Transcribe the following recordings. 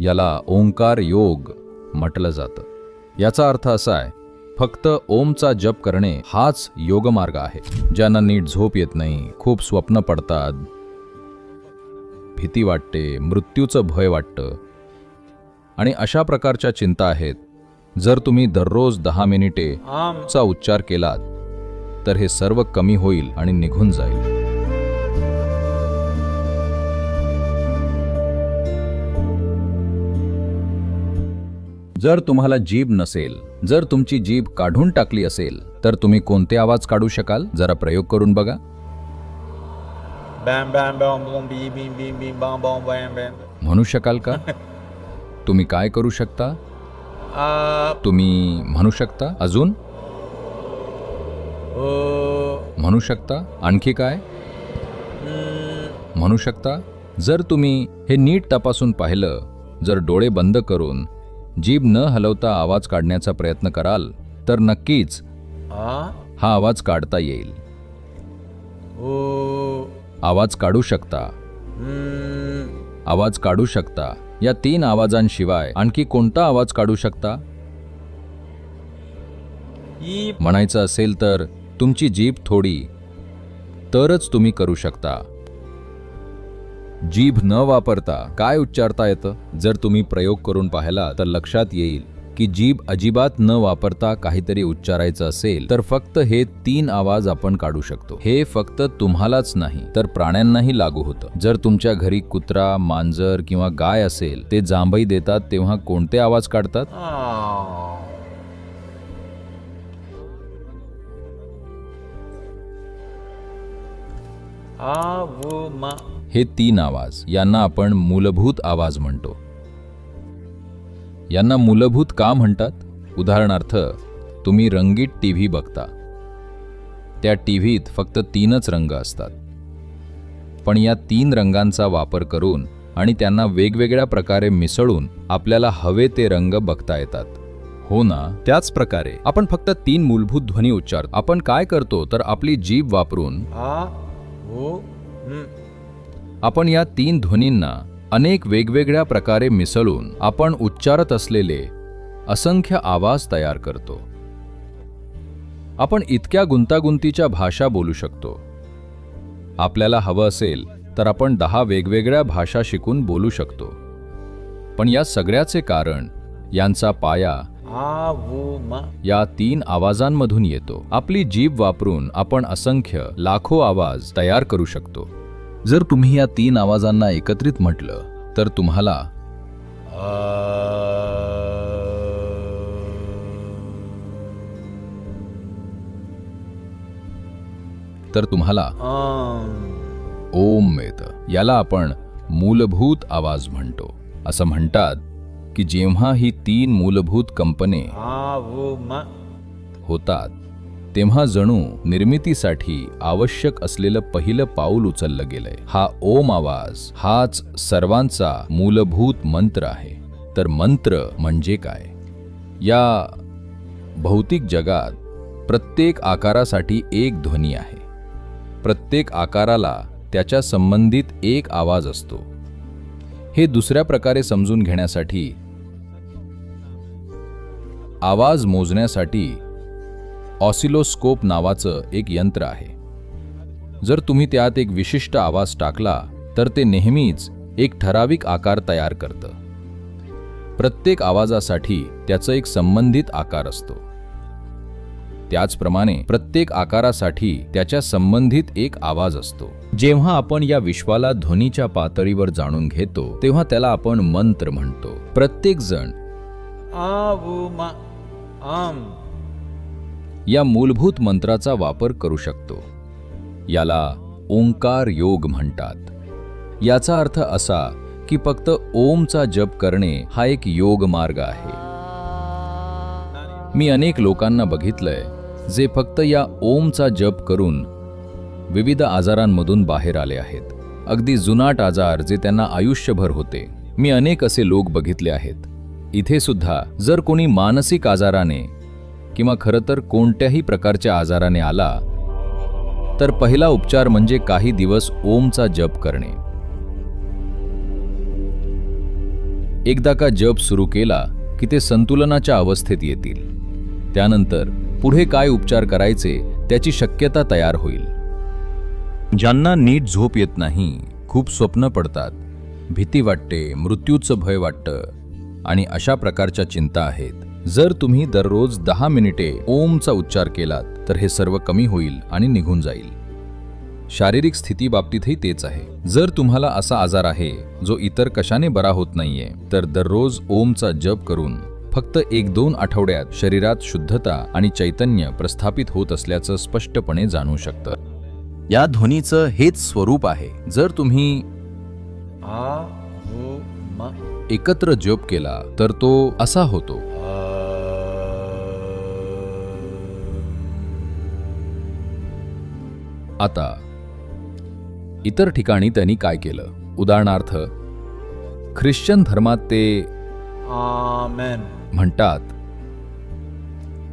याला ओंकार योग म्हटलं जातं. याचा अर्थ असा आहे फक्त ओमचा जप करणे हाच योगमार्ग आहे. ज्यांना नीट झोप येत नाही खूप स्वप्न पडतात. भीती वाटते मृत्यूचं भय वाटतं. आणि अशा प्रकारच्या चिंता आहेत जर तुम्ही दररोज दहा मिनिटे चा उच्चार केलात तर हे सर्व कमी होईल आणि निघून जाईल. जर तुम्हाला जीभ नसेल जर तुमची जीभ काढून टाकली असेल तर तुम्ही कोणते आवाज काढू शकाल? जरा प्रयोग करून बघा. बॅम बॅम बॅम बॉम बी बी बी बी बॉम बॉम बॅम बॅम. म्हणू शकाल का? तुम्ही काय करू शकता? तुम्ही म्हणू शकता? अजून? म्हणू शकता? आणखी काय? म्हणू शकता? जर तुम्ही हे नीट तपासून पाहिलं जर डोळे बंद करून जीभ न हलवता आवाज काढण्याचा प्रयत्न कराल तर नक्कीच हा आवाज काढता येईल. आवाज काढू शकता. आवाज काढू शकता. या तीन आवाजांशिवाय आणखी कोणता आवाज काढू शकता? म्हणायचं असेल तर तुमची जीभ थोडी तरच तुम्ही करू शकता. जीभ न वापरता काय उच्चारता येतं? जर तुम्ही प्रयोग करून पाहिला तर लक्षात येईल की जीभ अजिबात न वापरता काहीतरी उच्चारायचं असेल तर फक्त हे तीन आवाज आपण काढू शकतो. हे फक्त तुम्हालाच नाही तर प्राण्यांनाही लागू होतं. जर तुमच्या घरी कुत्रा मांजर किंवा गाय असेल ते जांभई देतात तेव्हा कोणते आवाज काढतात? आ वो मा हे तीन आवाज यांना आपण मूलभूत आवाज म्हणतो. यांना मूलभूत का म्हणतात? उदाहरणार्थ तुम्ही रंगीत टीव्ही बघता. त्या टीव्हीत फक्त तीनच रंग असतात. पण या तीन रंगांचा वापर करून आणि त्यांना वेगवेगळ्या प्रकारे मिसळून आपल्याला हवे ते रंग बघता येतात. हो ना? त्याच प्रकारे आपण फक्त तीन मूलभूत ध्वनी उच्चारतो आपण काय करतो तर आपली जीभ वापरून आ ओ, आपण या तीन ध्वनींना अनेक वेगवेगळ्या प्रकारे मिसळून आपण उच्चारत असलेले असंख्य आवाज तयार करतो. आपण इतक्या गुंतागुंतीच्या भाषा बोलू शकतो. आपल्याला हवं असेल तर आपण दहा वेगवेगळ्या भाषा शिकून बोलू शकतो. पण या सगळ्याचे कारण यांचा पाया या तीन आवाजांमधून येतो. आपली जीभ वापरून आपण असंख्य लाखो आवाज तयार करू शकतो. जर तुम्ही या तीन आवाजांना एकत्रित म्हटलं तर तुम्हाला तर तुम्हाला ओम मिळतं. याला आपण मूलभूत आवाज म्हणतो. असं म्हणतात की जेव्हा ही तीन मूलभूत कंपने होतात तेव्हा जणू निर्मितीसाठी आवश्यक असलेलं पहिलं पाऊल उचललं गेलंय. हा ओम आवाज हाच सर्वांचा मूलभूत मंत्र आहे. तर मंत्र म्हणजे काय? या भौतिक जगात प्रत्येक आकारासाठी एक ध्वनी आहे. प्रत्येक आकाराला त्याच्या संबंधित एक आवाज असतो. हे दुसऱ्या प्रकारे समजून घेण्यासाठी आवाज मोजण्यासाठी ऑसिलोस्कोप नावाचं एक यंत्र आहे. जर तुम्ही त्यात एक विशिष्ट आवाज टाकला तर ते नेहमीच एक ठराविक आकार तयार करतं. प्रत्येक आवाजासाठी त्याचं एक संबंधित आकार असतो. त्याचप्रमाणे प्रत्येक आकारासाठी त्याच्या संबंधित एक आवाज असतो. जेव्हा आपण या विश्वाला ध्वनीच्या पातळीवर जाणून घेतो तेव्हा त्याला आपण मंत्र म्हणतो. प्रत्येक जण आम या मूलभूत मंत्राचा वापर करू शकतो. याला ओंकार योग म्हणतात. याचा अर्थ असा की फक्त ओमचा जप करणे हा एक योग मार्ग आहे. मी अनेक लोकांना बघितलंय जे फक्त या ओमचा जप करून विविध आजारांमधून बाहेर आले आहेत. अगदी जुनाट आजार जे त्यांना आयुष्यभर होते. मी अनेक असे लोक बघितले आहेत. इथे सुद्धा जर कोणी मानसिक आजाराने किंवा खरं तर कोणत्याही प्रकारच्या आजाराने आला तर पहिला उपचार म्हणजे काही दिवस ओमचा जप करणे. एकदा का जप सुरू केला की ते संतुलनाच्या अवस्थेत येतील. त्यानंतर पुढे काय उपचार करायचे त्याची शक्यता तयार होईल. ज्यांना नीट झोप येत नाही खूप स्वप्न पडतात. भीती वाटते मृत्यूचं भय वाटतं आणि अशा प्रकारच्या चिंता आहेत. जर तुम्ही दररोज दहा मिनिटे ओमचा उच्चार केलात तर हे सर्व कमी होईल आणि निघून जाईल. शारीरिक स्थिती बाबतीतही तेच आहे. जर तुम्हाला असा आजार आहे जो इतर कशाने बरा होत नाहीये तर दररोज ओमचा जप करून फक्त एक दोन आठवड्यात शरीरात शुद्धता आणि चैतन्य प्रस्थापित होत असल्याचं स्पष्टपणे जाणू शकतं. या ध्वनीचं हेच स्वरूप आहे. जर तुम्ही म. एकत्र जप केला तर तो असा होतो. आता इतर ठिकाणी त्यांनी काय केलं? उदाहरणार्थ ख्रिश्चन धर्मात ते म्हणतात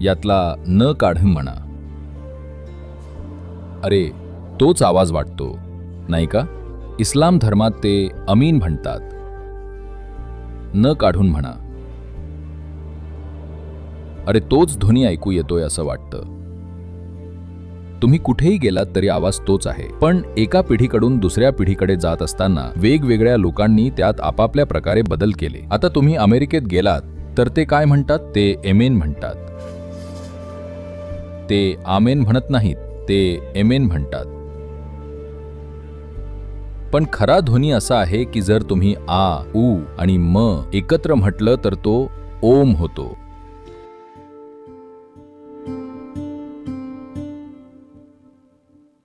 यातला न काढ म्हणा. अरे तोच आवाज वाटतो नाही का? इस्लाम धर्मात ते अमीन म्हणतात न काढून म्हणा. अरे तोच ध्वनी ऐकू येतोय असं वाटतं. तुम्ही कुठेही गेलात तरी आवाज तोच आहे. पण एका पिढीकडून दुसऱ्या पिढीकडे जात असताना वेगवेगळ्या लोकांनी त्यात आपापल्या प्रकारे बदल केले. आता तुम्ही अमेरिकेत गेलात तर ते काय म्हणतात? ते एमेन म्हणतात. ते आमेन म्हणत नाहीत ते एमेन म्हणतात. पण खरा ध्वनी असा आहे की जर तुम्ही आ उ आणि म एकत्र म्हटलं तर तो ओम होतो.